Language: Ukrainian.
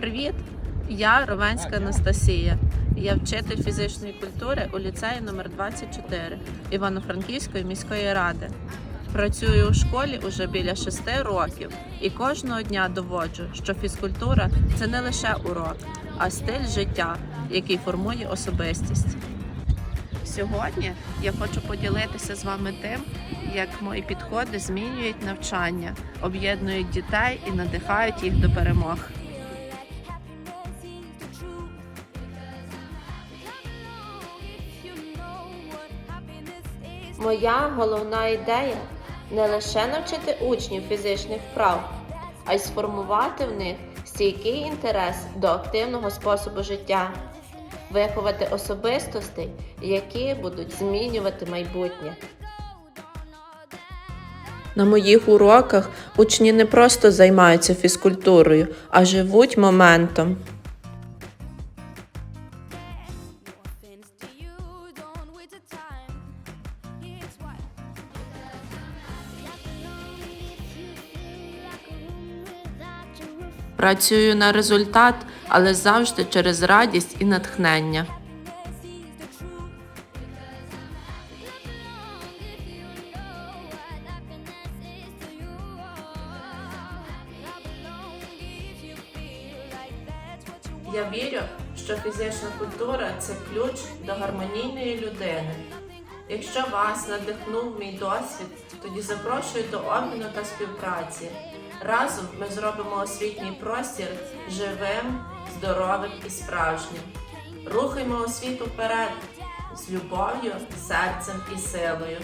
Привіт! Я Ровенська Анастасія. Я вчитель фізичної культури у ліцеї номер 24 Івано-Франківської міської ради. Працюю у школі уже біля шести років і кожного дня доводжу, що фізкультура це не лише урок, а стиль життя, який формує особистість. Сьогодні я хочу поділитися з вами тим, як мої підходи змінюють навчання, об'єднують дітей і надихають їх до перемог. Моя головна ідея не лише навчити учнів фізичних вправ, а й сформувати в них стійкий інтерес до активного способу життя, виховати особистостей, які будуть змінювати майбутнє. На моїх уроках учні не просто займаються фізкультурою, а живуть моментом. Працюю на результат, але завжди через радість і натхнення. Я вірю, що фізична культура це ключ до гармонійної людини. Якщо вас надихнув мій досвід, тоді запрошую до обміну та співпраці. Разом ми зробимо освітній простір живим, здоровим і справжнім. Рухаймо освіту вперед з любов'ю, серцем і силою.